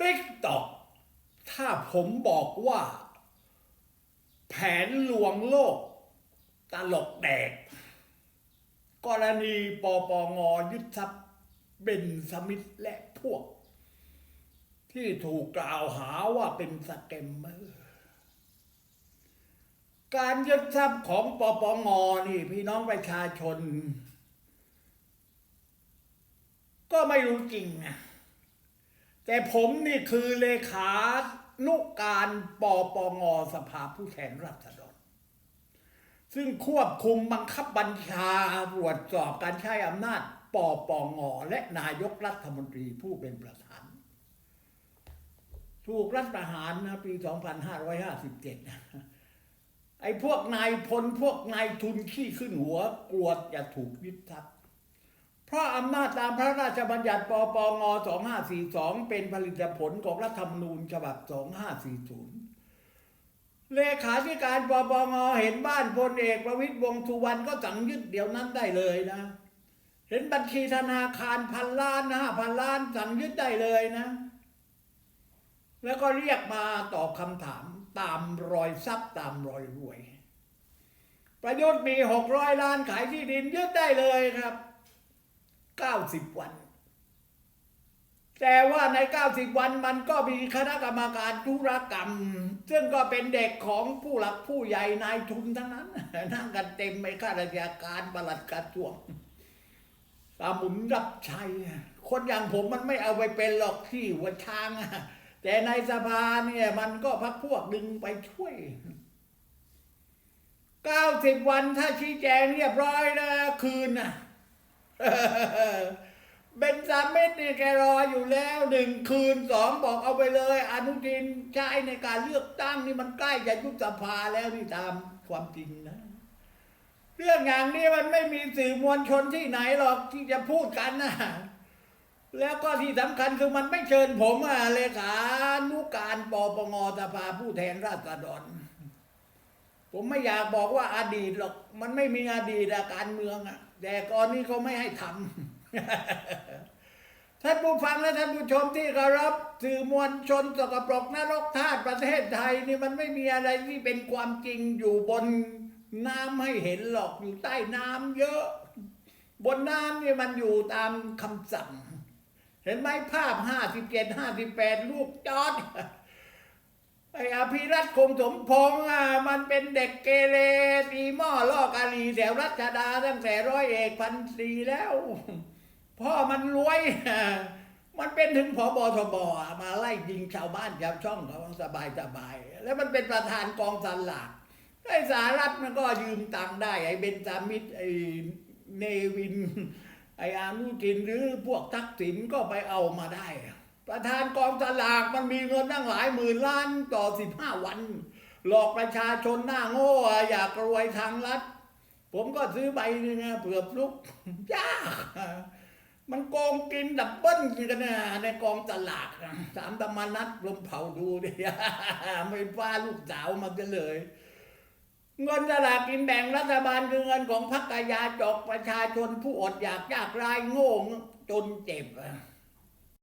ติ๊กตอกถ้าผมบอกว่า แผนลวงโลก ตลกแดก กรณีปปงยึดทรัพย์เบนสมิธและพวก ที่ถูกกล่าวหาว่าเป็นสแกมเมอร์ การยึดทรัพย์ของปปงนี่พี่น้องประชาชน ก็ไม่รู้จริงนะ แต่ผมนี่คือเลขานุกการปปงสภาผู้แทนราษฎร ซึ่งควบคุมบังคับบัญชาตรวจสอบการใช้อำนาจปปงและนายกรัฐมนตรีผู้เป็นประธาน ถูกรัฐประหารนะปี 2557นะไอ้พวกนายพลพวกนายทุนขี้ขึ้นหัวกลัวจะถูกยึดทรัพย์เพราะอำนาจ ชบัญญัติปปง2542 เป็นผลิตผลของรัฐธรรมนูญฉบับ 2540 เลขาธิการปปงเห็นบ้านพลเอกประวิตรวงษ์สุวรรณก็สั่งยึดเดี๋ยวนั้นได้เลยนะ เห็นบัญชีธนาคารพันล้านห้าพันล้านสั่งยึดได้เลยนะ แล้วก็เรียกมาตอบคำถามตามรอยทรัพย์ตามรอยรวย ประยุทธ์มีหกร้อยล้านขายที่ดินยึดได้เลยครับเก้าสิบวัน แต่ว่าในเก้าสิบวันมันก็มีคณะกรรมการธุรกรรม ซึ่งก็เป็นเด็กของผู้หลักผู้ใหญ่นายทุนทั้งนั้น นั่งกันเต็มไปข้าราชการประหลัดกระทรวงตามุนรับใช้คนอย่างผมมันไม่เอาไปเป็นหรอกที่หัวช้าง แต่ในสภาเนี่ยมันก็พักพวกดึงไปช่วยเก้าสิบวันถ้าชี้แจงเรียบร้อยนะ คืนนะ เบนจามิดนี่แกรออยู่แล้วหนึ่งคืนสองบอกเอาไปเลย อนุทินใช้ในการเลือกตั้งนี่มันใกล้จะยุบสภาแล้วนี่ตามความจริงนะ เรื่องอย่างนี้มันไม่มีสื่อมวลชนที่ไหนหรอกที่จะพูดกันนะแล้วก็ที่สำคัญคือมันไม่เชิญผมอะเลขานุการปปงสภาผู้แทนราษฎรผมไม่อยากบอกว่าอดีตหรอก มันไม่มีอดีตการเมืองอะแต่ก่อนนี้เขาไม่ให้ทำ ท่านผู้ฟังและท่านผู้ชมที่เคารพสื่อมวลชนสกปรกนรกธาตุประเทศไทยนี่มันไม่มีอะไรที่เป็นความจริงอยู่บนน้ำให้เห็นหรอกอยู่ใต้น้ำเยอะ บนน้ำนี่มันอยู่ตามคำสั่ง เห็นไหมภาพห้าสิบเจ็ดห้าสิบแปดลูกจอดไอ้อภิรัตคงสมพงษ์อะมันเป็นเด็กเกเรตีหม้อลอกอาลีแถวรัชดาตั้งแต่ร้อยเอกพันตรีแล้ว พ่อมันรวย มันเป็นถึงผบทบอมาไล่ยิงชาวบ้านชาวช่องเขาสบายสบาย แล้วมันเป็นประธานกองสลากไอ้สารัฐมันก็ยืมตังค์ได้ ไอ้เบนจามิดไอ้เนวิน ไอ้อานุทินหรือพวกทักษิณก็ไปเอามาได้ ประธานกองสลากมันมีเงินตั้งหลายหมื่นล้านต่อสิบห้าวัน หลอกประชาชนหน้าโง่อยากรวยทางรัฐ ผมก็ซื้อใบหนึงเผื่อฟลุกยาก มันกองกินดับเบิ้ลกันนะในกองตลากอะถามธรรมนัดลมเผาดูดิไม่ฟ้าลูกสาวมันจะเลยเงินสลากกินแบ่งรัฐบาลคือเงินของพรรคกายาจกประชาชนผู้อดอยากยากไร้โง่จนเจ็บ